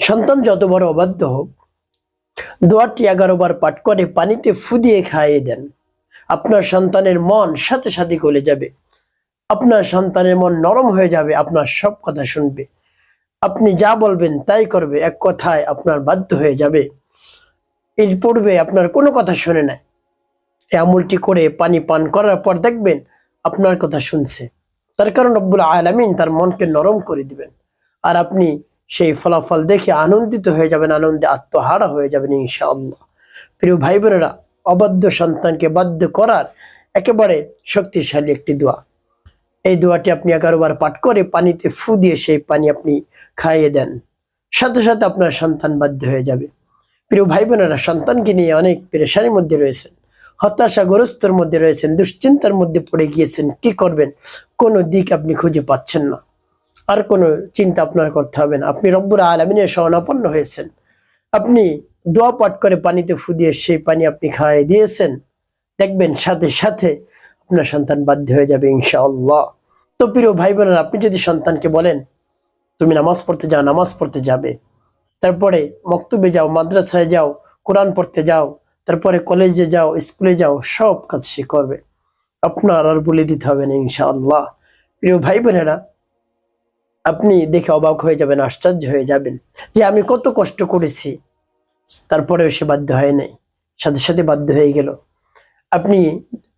সন্তান যত বড় অবাধ্য হোক, দোয়াটি এগারো বার পাঠ করে পানিতে ফুদিয়ে খাইয়ে দেন। আপনার সন্তানের মন সাথে সাথে গলে যাবে। আপনার সন্তানের মন নরম হয়ে যাবে, আপনার সব কথা শুনবে। আপনি যা বলবেন তাই করবে, এক কথায় আপনার বাধ্য হয়ে যাবে। এর পূর্বে আপনার কোনো কথা শুনে নাই। আমলটি করে পানি পান করার পর দেখবেন আপনার কথা শুনছে। তার কারণ রব্বুল আলামিন তার মনকে নরম করে দিবেন। আর আপনি সেই ফলাফল দেখে আনন্দিত হয়ে যাবেন, আনন্দে আত্মহারা হয়ে যাবেন ইনশাআল্লাহ। প্রিয় ভাই বোনেরা অবাধ্য সন্তানকে বাধ্য করার একেবারে শক্তিশালী একটি দোয়া। এই দোয়াটি আপনি এগারো বার পাঠ করে পানিতে ফু দিয়ে সেই পানি আপনি খাইয়ে দেন। সাথে সাথে আপনার সন্তান বাধ্য হয়ে যাবে। প্রিয় ভাই বোনেরা সন্তানকে নিয়ে অনেক পেরেশানির মধ্যে রয়েছেন, হতাশাগ্রস্তর মধ্যে রয়েছেন, দুশ্চিন্তার মধ্যে পড়ে গিয়েছেন, কি করবেন? কোনো দিক আপনি খুঁজে পাচ্ছেন না। আর কোনো চিন্তা আপনার করতে হবে না। আপনি রব্বুর আলমিনের শরণাপন্ন হয়েছেন। আপনি দোয়া পাঠ করে পানিতে ফুদিয়ে সেই পানি আপনি খাওয়াই দিয়েছেন। দেখবেন সাথে সাথে আপনার সন্তান বাধ্য হয়ে যাবে ইনশাআল্লাহ। তো প্রিয় ভাই বোনেরা আপনি যদি সন্তানকে বলেন, তুমি নামাজ পড়তে যাও, নামাজ পড়তে যাবে। তারপরে মক্তবে যাও, মাদ্রাসায় যাও, কোরআন পড়তে যাও, তারপরে কলেজে যাও, স্কুলে যাও, সব কাজ সে করবে। আপনার আর বলে দিতে হবে না ইনশাআল্লাহ। প্রিয় ভাই বোনেরা আপনি দেখে অবাক হয়ে যাবেন, আশ্চর্য হয়ে যাবেন যে আমি কত কষ্ট করেছি। তারপরেও সে বাধ্য হয় নাই, সাথে সাথে বাধ্য হয়ে গেল। আপনি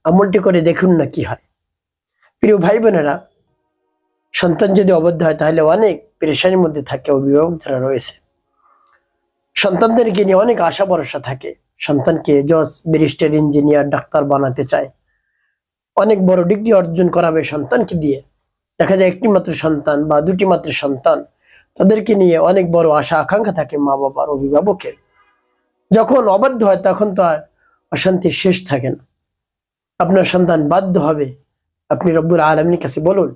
আমলটি করে দেখুন না কি হয়। প্রিয় ভাই বোনেরা সন্তান যদি অবদ্ধ হয়, তাহলে অনেক পেরেশানির মধ্যে থাকে অভিভাবক যারা রয়েছে। সন্তানদেরকে নিয়ে অনেক আশা ভরসা থাকে। সন্তানকে জজ, ব্যারিস্টার, ইঞ্জিনিয়ার, ডাক্তার বানাতে চায়। অনেক বড় ডিগ্রি অর্জন করাবে সন্তানকে দিয়ে। দেখা যায় একটি মাত্র সন্তান বা দুটি মাত্র সন্তান, তাদেরকে নিয়ে অনেক বড় আশা, আকাঙ্ক্ষা থাকে মা বাবার, অভিভাবকের। যখন অবাধ্য হয়, তখন তো আর অশান্তির শেষ থাকে না। আপনার সন্তান বাধ্য হবে, আপনি রব্বুল আলমীর কাছে বলুন।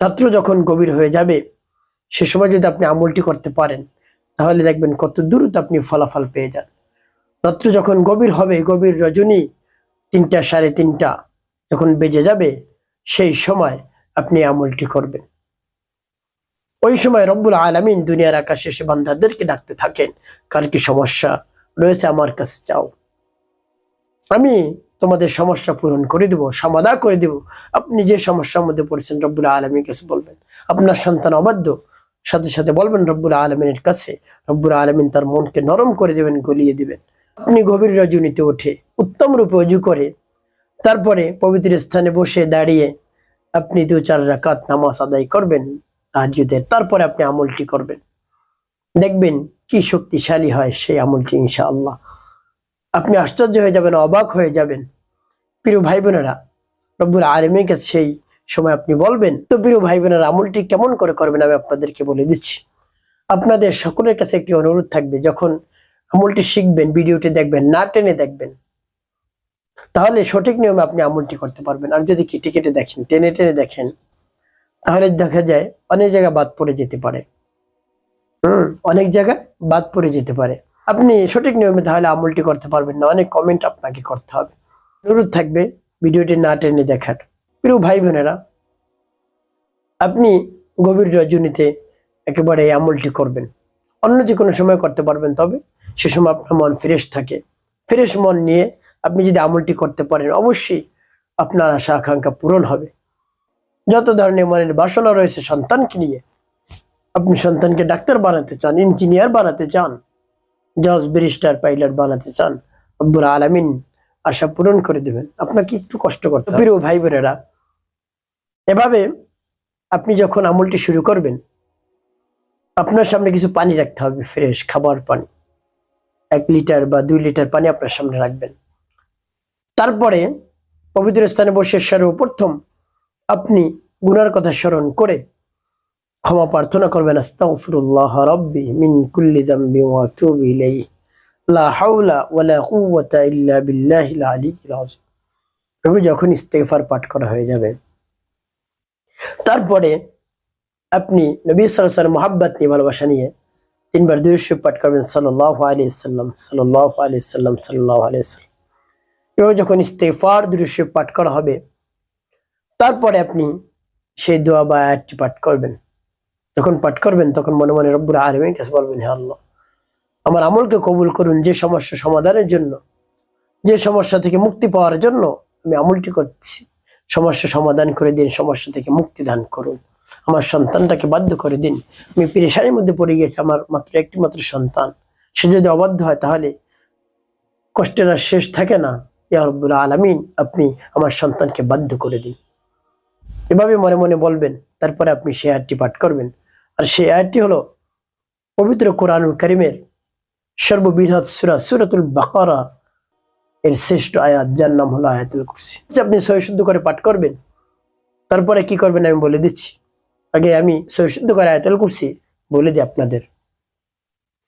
রাত্র যখন গভীর হয়ে যাবে, সে সময় যদি আপনি আমলটি করতে পারেন, তাহলে দেখবেন কত দ্রুত আপনি ফলাফল পেয়ে যান। রাত্র যখন গভীর হবে, গভীর রজনী তিনটা সাড়ে তিনটা যখন বেজে যাবে, সেই সময় আপনি আমলটি করবেন। ওই সময় রব্বুল আলমিন দুনিয়ার আকাশে এসে বান্ধাদেরকে ডাকতে থাকেন, কার কি সমস্যা? রয়েছে আমার কাছে চাও আমি তোমাদের সমস্যা পূরণ করে দিব, সমাধা করে দিব। আপনি যে সমস্যার মধ্যে পড়েছেন, রব্বুল আলমীর কাছে বলবেন। আপনার সন্তান অবাধ্য। সাথে সাথে বলবেন, রব্বুল আলমিনের কাছে। রব্বুল আলমিন তার মনকে নরম করে দেবেন, গলিয়ে দিবেন। আপনি গভীর রজনীতে উঠে উত্তম রূপে অজু করে, তারপরে পবিত্র স্থানে বসে দাঁড়িয়ে আপনি দু চার রাকাত নামাজ আদায় করবেন তাহাজুদের তারপরে আপনি আমলটি করবেন। দেখবেন কি শক্তিশালী হয় সেই আমলটি, ইনশাআল্লাহ। আপনি আশ্চর্য হয়ে যাবেন, অবাক হয়ে যাবেন। প্রিয় ভাই বোনেরা রব্বুল আলমীর কাছে সেই সময় আপনি বলবেন, তো প্রিয় ভাই বোনেরা আমলটি কেমন করে করবেন? আমি আপনাদেরকে বলে দিচ্ছি। আপনাদের সকলের কাছে একটি অনুরোধ থাকবে, যখন আমলটি শিখবেন, ভিডিওটি দেখবেন, না টেনে দেখবেন তাহলে সঠিক নিয়মে আপনি আমলটি করতে পারবেন। আর যদি কেটে কেটে দেখেন, টেনে টেনে দেখেন, তাহলে দেখা যায় অনেক জায়গা বাদ পড়ে যেতে পারে। হুম, অনেক জায়গা বাদ পড়ে যেতে পারে। আপনি সঠিক নিয়মে তাহলে আমলটি করতে পারবেন না, অনেক কমেন্ট আপনাকে করতে হবে। অনুরোধ থাকবে ভিডিওটি না টেনে দেখার। প্রিয় ভাই বোনেরা, আপনি গভীর রজনীতে একেবারে আমলটি করবেন। অন্য যে কোনো সময় করতে পারবেন, তবে সে সময় আপনার মন ফ্রেশ থাকে। ফ্রেশ মন নিয়ে আপনি যদি আমলটি করতে পারেন, অবশ্যই আপনার আশা, আকাঙ্ক্ষা পূরণ হবে। যত ধরনের মনের বাসনা রয়েছে সন্তানকে নিয়ে, আপনি সন্তানকে ডাক্তার বানাতে চান, ইঞ্জিনিয়ার বানাতে চান, জজ, ব্যারিস্টার, পাইলট বানাতে চান আব্বুর আলামিন আশা পূরণ করে দেবেন। আপনাকে একটু কষ্ট করতে। প্রিয় ভাই বোনেরা এভাবে আপনি যখন আমলটি শুরু করবেন, আপনার সামনে কিছু পানি রাখতে হবে, ফ্রেশ খাবার পানি। এক লিটার বা দুই লিটার পানি আপনার সামনে রাখবেন। তারপরে পবিত্র স্থানে বসে সর্বপ্রথম আপনি গুনার কথা স্মরণ করে ক্ষমা প্রার্থনা করবেন যখন ইস্তেগফার পাঠ করা হয়ে যাবে, তারপরে আপনি নবী সাল্লাল্লাহু আলাইহি ওয়াসাল্লাম নিয়ে ভালোবাসা নিয়ে তিনবার দুরূদ পাঠ করবেন, সাল্লাল্লাহু আলাইহি সাল্লাম সাল্লাল্লাহু আলাইহি সাল্লাম এভাবে যখন ইস্তেগফার দুরূদ পাঠ করা হবে, তারপরে আপনি সেই দোয়া বা আয়াতটি পাঠ করবেন। যখন পাঠ করবেন, তখন মনে মনে রব্বুল আলমীর কাছে বলবেন, হে আল্লাহ, আমার আমলকে কবুল করুন। যে সমস্যা সমাধানের জন্য, যে সমস্যা থেকে মুক্তি পাওয়ার জন্য আমি আমলটি করছি, সমস্যা সমাধান করে দিন, সমস্যা থেকে মুক্তি দান করুন। আমার সন্তানটাকে বাধ্য করে দিন। আমি পেরেশানির মধ্যে পড়ে গেছি, আমার মাত্র একটি মাত্র সন্তান। সে যদি অবাধ্য হয়, তাহলে কষ্টের আর শেষ থাকে না। ইয়া রব্বুল আলমিন, আপনি আমার সন্তানকে বাধ্য করে দিন। এভাবে মনে মনে বলবেন, তারপরে আপনি সে আয়াতটি পাঠ করবেন। আর সেই আয়াতটি হলো পবিত্র কোরআনুল করিমের সর্ববৃহৎ সুরা, সুরাতুল বাকারা এর শ্রেষ্ঠ আয়াত, যার নাম হলো আয়াতুল কুরসি। যে আপনি সহিশুদ্ধ করে পাঠ করবেন? তারপরে কি করবেন আমি বলে দিচ্ছি। আগে আমি সহিশুদ্ধ করে আয়াতুল কুরসি বলে দিই আপনাদের।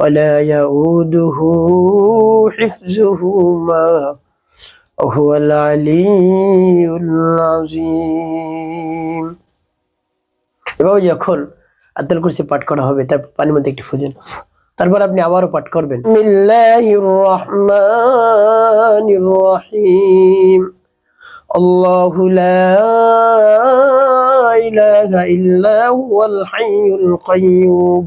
ولا يؤوده حفظهما وهو العلي العظيم এভাবে যখন আত্মাল কুরসি পাঠ করা হবে তার পানির মধ্যে একটি ফুজেন তারপর আপনি আবারও পাঠ করবেন মিল্লাহির রহমানির রহিম الله لا إله إلا هو الحي القيوم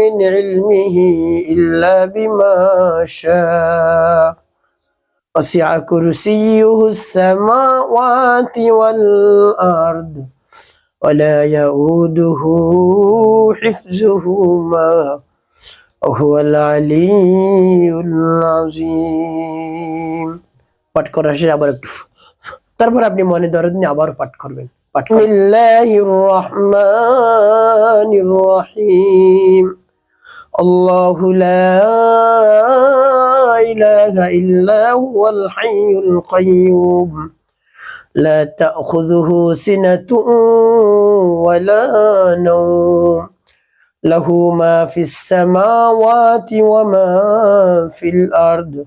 من علمه إلا بما شاء وسع كرسيه السماوات والأرض ولا يؤوده حفظهما وهو العلي العظيم পাঠ করার শেষে আবার একটু তারপর আপনি মনে দরদ নিয়ে আবার পাঠ করবেন পাঠ বিসমিল্লাহির রহমানির রহিম আল্লাহু লা ইলাহা ইল্লা হুয়াল হাইয়ুল কাইয়্যুম لا تأخذه سنة ولا نوم له ما في السماوات وما في الأرض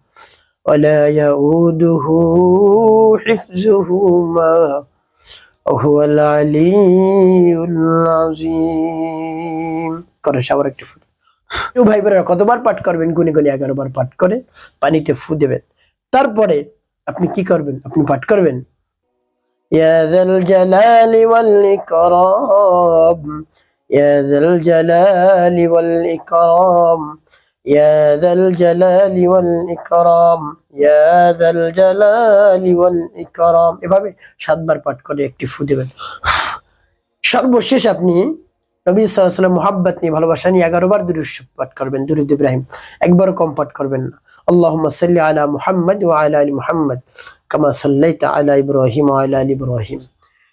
ولا يؤوده حفظهما وهو العلي العظيم করে সবার একটু ফু প্রিয় ভাই বোনেরা কতবার পাঠ করবেন গুনে গুনে এগারো বার পাঠ করে পানিতে ফু দেবেন তারপরে আপনি কি করবেন আপনি পাঠ করবেন يا ذا الجلال والإكرام يا ذا الجلال والإكرام يا ذا الجلال والإكرام يا ذا الجلال والإكرام এভাবে সাতবার পাঠ করে একটি ফু দেবেন সর্বশেষ আপনি নবী সাল্লাম মোহাব্বত নিয়ে ভালোবাসা নিয়ে এগারো বার দুরুদ পাঠ করবেন দুরুদ ইব্রাহিম একবারও কম পাঠ করবেন না اللهم صل على محمد وعلى ال محمد كما صليت على ابراهيم وعلى ال ابراهيم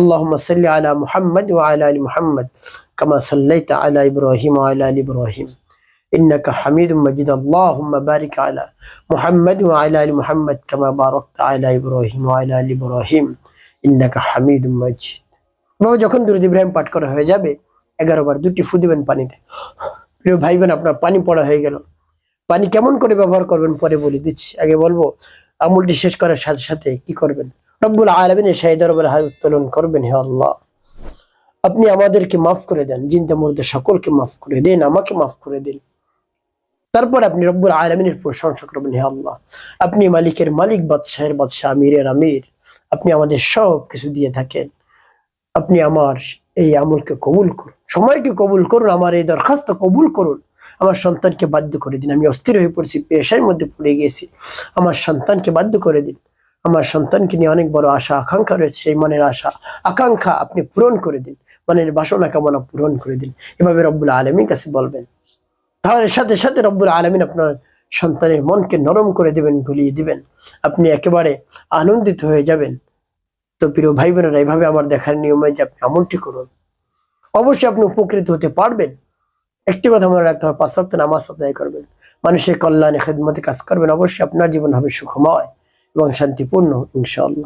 اللهم صل على محمد وعلى آل محمد كما صليت على إبراهيم وعلى آل إبراهيم إنك حميد مجيد اللهم بارك على محمد وعلى آل محمد كما باركت على إبراهيم وعلى آل إبراهيم إنك حميد مجيد বাবা যখন দুরুদ ইব্রাহিম পাঠ করা হয়ে যাবে এগারো বার দুটি ফু দিবেন পানিতে প্রিয় ভাই বোন আপনার পানি পড়া হয়ে গেল পানি কেমন করে ব্যবহার করবেন পরে বলে দিচ্ছি আগে বলবো আমলটি শেষ করার সাথে সাথে কি করবেন রব্বুল আলমিনের শাহী দরবারে হাত উত্তোলন করবেন হে আল্লাহ। আপনি আমাদেরকে মাফ করে দেন, জিন্দা মুর্দে সকলকে মাফ করে দেন, আমাকে মাফ করে দিন। তারপর আপনি রব্বুল আলমিনের প্রশংসা করবেন হে আল্লাহ। আপনি মালিকের মালিক, বাদশাহের বাদশাহ, আমিরের আমির। আপনি আমাদের সব কিছু দিয়ে থাকেন। আপনি আমার এই আমলকে কবুল করুন, সময়কে কবুল করুন, আমার এই দরখাস্ত কবুল করুন। আমার সন্তানকে বাধ্য করে দিন। আমি অস্থির হয়ে পড়েছি, পেশার মধ্যে পড়ে গিয়েছি। আমার সন্তানকে বাধ্য করে দিন। আমার সন্তানকে নিয়ে অনেক বড় আশা, আকাঙ্ক্ষা রয়েছে সেই মনের আশা, আকাঙ্ক্ষা আপনি পূরণ করে দিন। মনের বাসনা, কামনা পূরণ করে দিন। এভাবে রব্বুল আলমীর কাছে বলবেন। তাহলে সাথে সাথে রব্বুল আলমিন আপনার সন্তানের মনকে নরম করে দিবেন ভুলিয়ে দিবেন। আপনি একেবারে আনন্দিত হয়ে যাবেন। তো প্রিয় ভাই বোনেরা এইভাবে আমার দেখার নিয়মে যে আপনি আমলটি করুন। অবশ্যই আপনি উপকৃত হতে পারবেন। একটি কথা মনে রাখতে হবে, পাঁচ সপ্তাহ নামাজ আদায় করবেন। মানুষের কল্যাণে, খেদমতে কাজ করবেন। অবশ্যই আপনার জীবন হবে সুখময়। এবং শান্তিপূর্ণ ইনশাআল্লাহ।